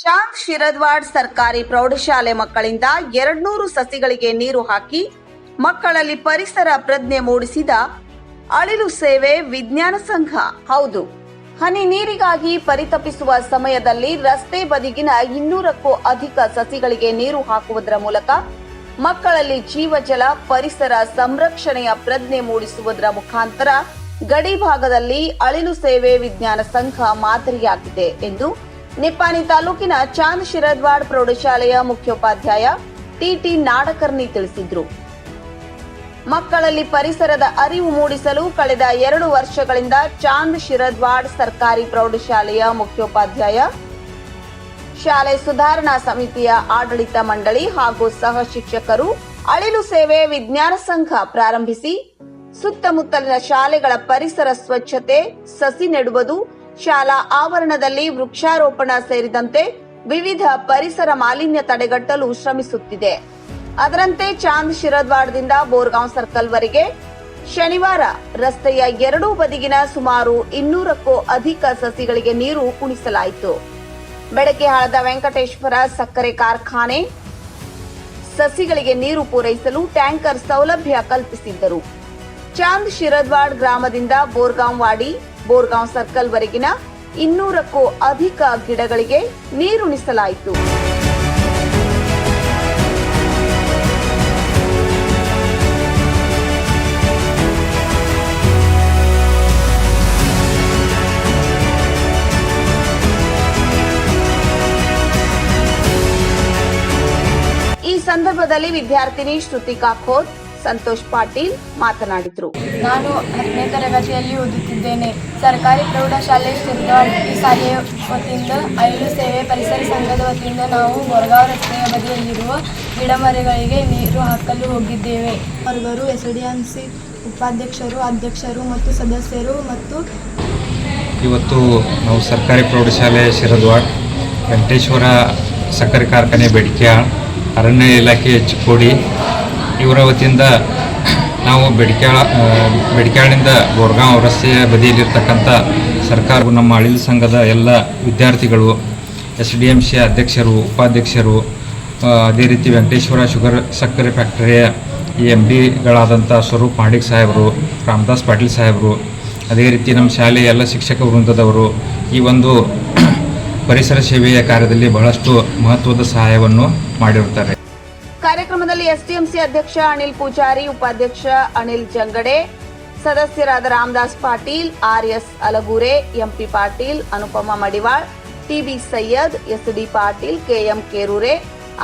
ಚಾಂದ್ ಶಿರದ್ವಾಡ್ ಸರ್ಕಾರಿ ಪ್ರೌಢಶಾಲೆ ಮಕ್ಕಳಿಂದ ಎರಡ್ನೂರು ಸಸಿಗಳಿಗೆ ನೀರು ಹಾಕಿ ಮಕ್ಕಳಲ್ಲಿ ಪರಿಸರ ಪ್ರಜ್ಞೆ ಮೂಡಿಸಿದ ಅಳಿಲು ಸೇವೆ ವಿಜ್ಞಾನ ಸಂಘ. ಹೌದು. ಹನಿ ನೀರಿಗಾಗಿ ಪರಿತಪಿಸುವ ಸಮಯದಲ್ಲಿ ರಸ್ತೆ ಬದಿಗಿನ ಇನ್ನೂರಕ್ಕೂ ಅಧಿಕ ಸಸಿಗಳಿಗೆ ನೀರು ಹಾಕುವುದರ ಮೂಲಕ ಮಕ್ಕಳಲ್ಲಿ ಜೀವಜಲ, ಪರಿಸರ ಸಂರಕ್ಷಣೆಯ ಪ್ರಜ್ಞೆ ಮೂಡಿಸುವುದರ ಮುಖಾಂತರ ಗಡಿ ಭಾಗದಲ್ಲಿ ಅಳಿಲು ಸೇವೆ ವಿಜ್ಞಾನ ಸಂಘ ಮಾದರಿಯಾಗಿದೆ ಎಂದು ನಿಪ್ಪಾಣಿ ತಾಲೂಕಿನ ಚಾಂದ್ ಶಿರದ್ವಾಡ್ ಪ್ರೌಢಶಾಲೆಯ ಮುಖ್ಯೋಪಾಧ್ಯಾಯ ಟಿಟಿ ನಾಡಕರ್ಣಿ ತಿಳಿಸಿದ್ರು. ಮಕ್ಕಳಲ್ಲಿ ಪರಿಸರದ ಅರಿವು ಮೂಡಿಸಲು ಕಳೆದ ಎರಡು ವರ್ಷಗಳಿಂದ ಚಾಂದ್ ಶಿರದ್ವಾಡ್ ಸರ್ಕಾರಿ ಪ್ರೌಢಶಾಲೆಯ ಮುಖ್ಯೋಪಾಧ್ಯಾಯ, ಶಾಲೆ ಸುಧಾರಣಾ ಸಮಿತಿಯ ಆಡಳಿತ ಮಂಡಳಿ ಹಾಗೂ ಸಹ ಶಿಕ್ಷಕರು ಅಳಿಲು ಸೇವೆ ವಿಜ್ಞಾನ ಸಂಘ ಪ್ರಾರಂಭಿಸಿ, ಸುತ್ತಮುತ್ತಲಿನ ಶಾಲೆಗಳ ಪರಿಸರ ಸ್ವಚ್ಛತೆ ಸಸಿ ನೆಡುವುದು ಶಾಲಾ ಆವರಣದಲ್ಲಿ ವೃಕ್ಷಾರೋಪಣ ಸೇರಿದಂತೆ ವಿವಿಧ ಪರಿಸರ ಮಾಲಿನ್ಯ ತಡೆಗಟ್ಟಲು ಶ್ರಮಿಸುತ್ತಿದೆ. ಅದರಂತೆ ಚಾಂದ್ ಶಿರದ್ವಾಡದಿಂದ ಬೋರ್ಗಾಂವ್ ಸರ್ಕಲ್ ವರೆಗೆ ಶನಿವಾರ ರಸ್ತೆಯ ಎರಡೂ ಬದಿಗಿನ ಸುಮಾರು ಇನ್ನೂರಕ್ಕೂ ಅಧಿಕ ಸಸಿಗಳಿಗೆ ನೀರು ಕುಣಿಸಲಾಯಿತು. ಬೆಳಗ್ಗೆ ಬೆಳಕೆಹಾಳದ ವೆಂಕಟೇಶ್ವರ ಸಕ್ಕರೆ ಕಾರ್ಖಾನೆ ಸಸಿಗಳಿಗೆ ನೀರು ಪೂರೈಸಲು ಟ್ಯಾಂಕರ್ ಸೌಲಭ್ಯ ಕಲ್ಪಿಸಿದ್ದರು. ಚಾಂದ್ ಶಿರದ್ವಾಡ್ ಗ್ರಾಮದಿಂದ ಬೋರ್ಗಾಂವ್ ವಾಡಿ ಬೋರ್ಗಾಂವ್ ಸರ್ಕಲ್ ವರೆಗಿನ ಇನ್ನೂರಕ್ಕೂ ಅಧಿಕ ಗಿಡಗಳಿಗೆ ನೀರುಣಿಸಲಾಯಿತು ಈ ಸಂದರ್ಭದಲ್ಲಿ ವಿದ್ಯಾರ್ಥಿನಿ ಶ್ರುತಿಕಾ ಖೋತ್ ಸಂತೋಷ್ ಪಾಟೀಲ್ ಮಾತನಾಡಿದರು. ನಾನು ಹತ್ತನೇ ತರಗತಿಯಲ್ಲಿ ಓದುತ್ತಿದ್ದೇನೆ. ಸರ್ಕಾರಿ ಪ್ರೌಢಶಾಲೆ ಈ ಶಾಲೆಯ ವತಿಯಿಂದ ಐದು ಸೇವೆ ಪರಿಸರ ಸಂಘದ ವತಿಯಿಂದ ನಾವು ಗೊರಗಾಂವ್ ರಸ್ತೆಯ ಬದಿಯಲ್ಲಿರುವ ಗಿಡಮರಗಳಿಗೆ ನೀರು ಹಾಕಲು ಹೋಗಿದ್ದೇವೆ. ಅವರು ಎಸ್ ಡಿ ಎಂ ಸಿ ಉಪಾಧ್ಯಕ್ಷರು ಅಧ್ಯಕ್ಷರು ಮತ್ತು ಸದಸ್ಯರು ಮತ್ತು ಇವತ್ತು ನಾವು ಸರ್ಕಾರಿ ಪ್ರೌಢಶಾಲೆ ಶಿರದ್ವಾಡ್ ವೆಂಕಟೇಶ್ವರ ಸಕ್ಕರೆ ಕಾರ್ಖಾನೆ ಬೇಡಿಕೆ ಅರಣ್ಯ ಇಲಾಖೆ ಚಿಕ್ಕೋಡಿ ಇವರ ವತಿಯಿಂದ ನಾವು ಬೆಡ್ಕ್ಯಾಳ ಬೆಡ್ಕ್ಯಾಳಿಂದ ಗೋರ್ಗಾಂವ್ ರಸ್ತೆಯ ಬದಿಯಲ್ಲಿರ್ತಕ್ಕಂಥ ಸರ್ಕಾರ ನಮ್ಮ ಅಳಿಲು ಸಂಘದ ಎಲ್ಲ ವಿದ್ಯಾರ್ಥಿಗಳು ಎಸ್ ಡಿ ಎಂ ಸಿ ಅಧ್ಯಕ್ಷರು, ಉಪಾಧ್ಯಕ್ಷರು ಅದೇ ರೀತಿ ವೆಂಕಟೇಶ್ವರ ಶುಗರ್ ಸಕ್ಕರೆ ಫ್ಯಾಕ್ಟರಿಯ ಈ ಎಂ ಡಿಗಳಾದಂಥ ಸ್ವರೂಪ್ ಮಾಡಿಕ್ ಸಾಹೇಬರು, ರಾಮದಾಸ್ ಪಾಟೀಲ್ ಸಾಹೇಬರು, ಅದೇ ರೀತಿ ನಮ್ಮ ಶಾಲೆಯ ಎಲ್ಲ ಶಿಕ್ಷಕ ವೃಂದದವರು ಈ ಒಂದು ಪರಿಸರ ಸೇವೆಯ ಕಾರ್ಯದಲ್ಲಿ ಬಹಳಷ್ಟು ಮಹತ್ವದ ಸಹಾಯವನ್ನು ಮಾಡಿರುತ್ತಾರೆ. ಕಾರ್ಯಕ್ರಮದಲ್ಲಿ ಎಸ್ಡಿಎಂಸಿ ಅಧ್ಯಕ್ಷ ಅನಿಲ್ ಪೂಜಾರಿ, ಉಪಾಧ್ಯಕ್ಷ ಅನಿಲ್ ಜಂಗಡೆ, ಸದಸ್ಯರಾದ Ramdas Patil, RS Alagure, MP Patil, Anupama Madiwal, TB Syed, SD Patil, KM Kerure,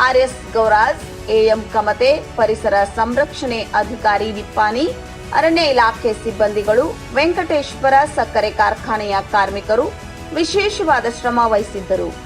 RS Gauraj, AM Kamate, ಪರಿಸರ ಸಂರಕ್ಷಣೆ ಅಧಿಕಾರಿ ವಿಪ್ಪಾನಿ, ಅರಣ್ಯ ಇಲಾಖೆ ಸಿಬ್ಬಂದಿಗಳು, ವೆಂಕಟೇಶ್ವರ ಸಕ್ಕರೆ ಕಾರ್ಖಾನೆಯ ಕಾರ್ಮಿಕರು ವಿಶೇಷವಾದ ಶ್ರಮ ವಹಿಸಿದ್ದರು.